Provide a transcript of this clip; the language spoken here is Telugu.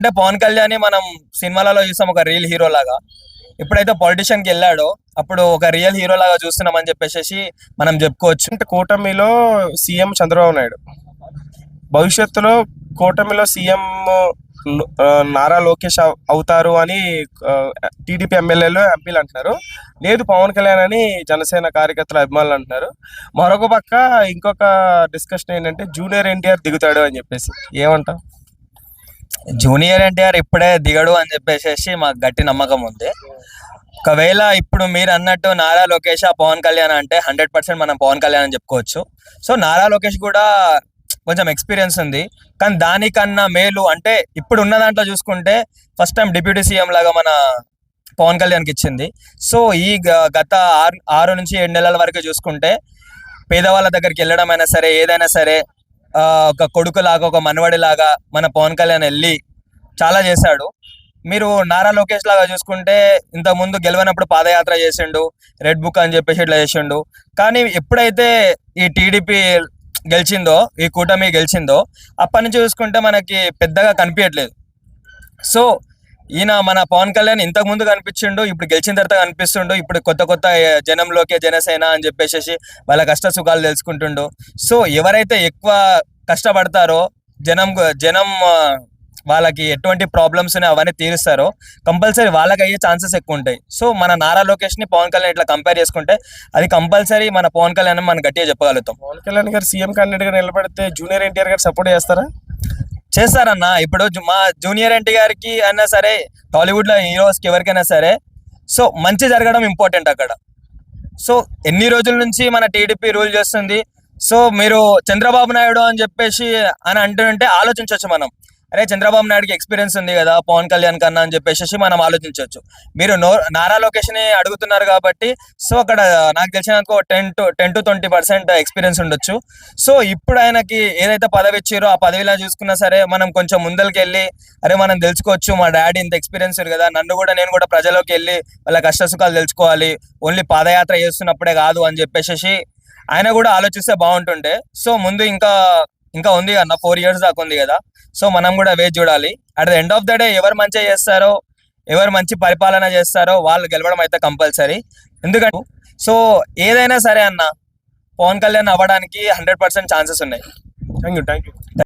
అంటే పవన్ కళ్యాణ్ మనం సినిమాలలో చూస్తాం ఒక రియల్ హీరో లాగా. ఎప్పుడైతే పొలిటిషియన్కి వెళ్ళాడో. అప్పుడు ఒక రియల్ హీరో లాగా చూస్తున్నాం అని చెప్పేసి మనం చెప్పుకోవచ్చు. అంటే కూటమిలో సీఎం చంద్రబాబు నాయుడు. భవిష్యత్తులో కూటమిలో సీఎం నారా లోకేష్ అవుతారు అని టీడీపీ ఎమ్మెల్యేలు ఎంపీలు అంటున్నారు. లేదు పవన్ కళ్యాణ్ అని జనసేన కార్యకర్తల అభిమానులు అంటున్నారు. మరొక పక్క ఇంకొక డిస్కషన్ ఏంటంటే జూనియర్ ఎన్టీఆర్ దిగుతాడు అని చెప్పేసి. ఏమంటావు? జూనియర్ ఎన్టీఆర్ ఇప్పుడే దిగడు అని చెప్పేసి మాకు గట్టి నమ్మకం ఉంది. ఒకవేళ ఇప్పుడు మీరు అన్నట్టు నారా లోకేష్ పవన్ కళ్యాణ్ అంటే హండ్రెడ్ పర్సెంట్ మనం పవన్ కళ్యాణ్ అని చెప్పుకోవచ్చు. సో నారా లోకేష్ కూడా కొంచెం ఎక్స్పీరియన్స్ ఉంది. కానీ దానికన్నా మేలు అంటే ఇప్పుడు ఉన్న దాంట్లో చూసుకుంటే ఫస్ట్ టైం డిప్యూటీ సీఎం లాగా మన పవన్ కళ్యాణ్కి ఇచ్చింది. సో ఈ గత ఆరు ఆరు నుంచి ఏడు నెలల వరకు చూసుకుంటే పేదవాళ్ళ దగ్గరికి వెళ్ళడం అయినా సరే ఏదైనా సరే ఒక కొడుకు లాగా ఒక మనవడి లాగా మన పవన్ కళ్యాణ్ వెళ్ళి చాలా చేశాడు. మీరు నారా లోకేష్ లాగా చూసుకుంటే ఇంత ముందు గెలవనప్పుడు పాదయాత్ర చేసిండు రెడ్ బుక్ అని చెప్పేసి ఇట్లా చేసిండు. కానీ ఎప్పుడైతే ఈ టీడీపీ గెలిచిందో ఈ కూటమి గెలిచిందో అప్పటి నుంచి చూసుకుంటే మనకి పెద్దగా కనిపించట్లేదు. సో ఈయన మన పవన్ కళ్యాణ్ ఇంతకు ముందు కనిపించిండు ఇప్పుడు గెలిచిన తర్వాత కనిపిస్తుండు ఇప్పుడు కొత్త కొత్త జనంలోకే జనంలోకి జనసేన అని చెప్పేసి వాళ్ళ కష్ట సుఖాలు తెలుసుకుంటుండు. సో ఎవరైతే ఎక్కువ కష్టపడతారో జనం జనం వాళ్ళకి ఎటువంటి ప్రాబ్లమ్స్ ఉన్నాయి అవన్నీ తీరుస్తారో కంపల్సరీ వాళ్ళకి అయ్యే ఛాన్సెస్ ఎక్కువ ఉంటాయి. సో మన నారా లోకేష్ని పవన్ కళ్యాణ్ ఇట్లా కంపేర్ చేసుకుంటే అది కంపల్సరీ మన పవన్ కళ్యాణ్ మనం గట్టిగా చెప్పగలుగుతాం. పవన్ కళ్యాణ్ గారు సీఎం క్యాండిడేట్గా నిలబడితే జూనియర్ ఎన్టీఆర్ గారు సపోర్ట్ చేస్తారా? చేస్తారన్న. ఇప్పుడు మా జూనియర్ ఎన్టీ గారికి అయినా సరే టాలీవుడ్లో ఎవరికైనా సరే సో మంచి జరగడం ఇంపార్టెంట్ అక్కడ. సో ఎన్ని రోజుల నుంచి మన టీడీపీ రూల్ చేస్తుంది. సో మీరు చంద్రబాబు నాయుడు అని చెప్పేసి అని అంటుంటే ఆలోచించవచ్చు మనం. అరే చంద్రబాబు నాయుడుకి ఎక్స్పీరియన్స్ ఉంది కదా పవన్ కళ్యాణ్ కన్నా అని చెప్పేసి మనం ఆలోచించవచ్చు. మీరు నో నారా లొకేషన్ అడుగుతున్నారు కాబట్టి సో అక్కడ నాకు తెలిసినందుకు ten to ten to twenty percent experience ఉండొచ్చు. సో ఇప్పుడు ఆయనకి ఏదైతే పదవి ఇచ్చారో ఆ పదవిలో చూసుకున్నా సరే మనం కొంచెం ముందరికి వెళ్ళి అరే మనం తెలుసుకోవచ్చు మా డాడీ ఇంత ఎక్స్పీరియన్స్ ఉంది కదా నన్ను కూడా నేను కూడా ప్రజలోకి వెళ్ళి వాళ్ళ కష్ట సుఖాలు తెలుసుకోవాలి ఓన్లీ పాదయాత్ర చేస్తున్నప్పుడే కాదు అని చెప్పేసి ఆయన కూడా ఆలోచిస్తే బాగుంటుండే. సో ముందు ఇంకా ఇంకా ఉంది అన్న ఫోర్ ఇయర్స్ దాకా ఉంది కదా. సో మనం కూడా వేచి చూడాలి. At the end of the day ఎవరు మంచిగా చేస్తారో ఎవరు మంచి పరిపాలన చేస్తారో వాళ్ళు గెలవడం అయితే కంపల్సరీ ఎందుకంటే సో ఏదైనా సరే అన్న పవన్ కళ్యాణ్ అవ్వడానికి హండ్రెడ్ పర్సెంట్ ఛాన్సెస్ ఉన్నాయి. Thank you thank you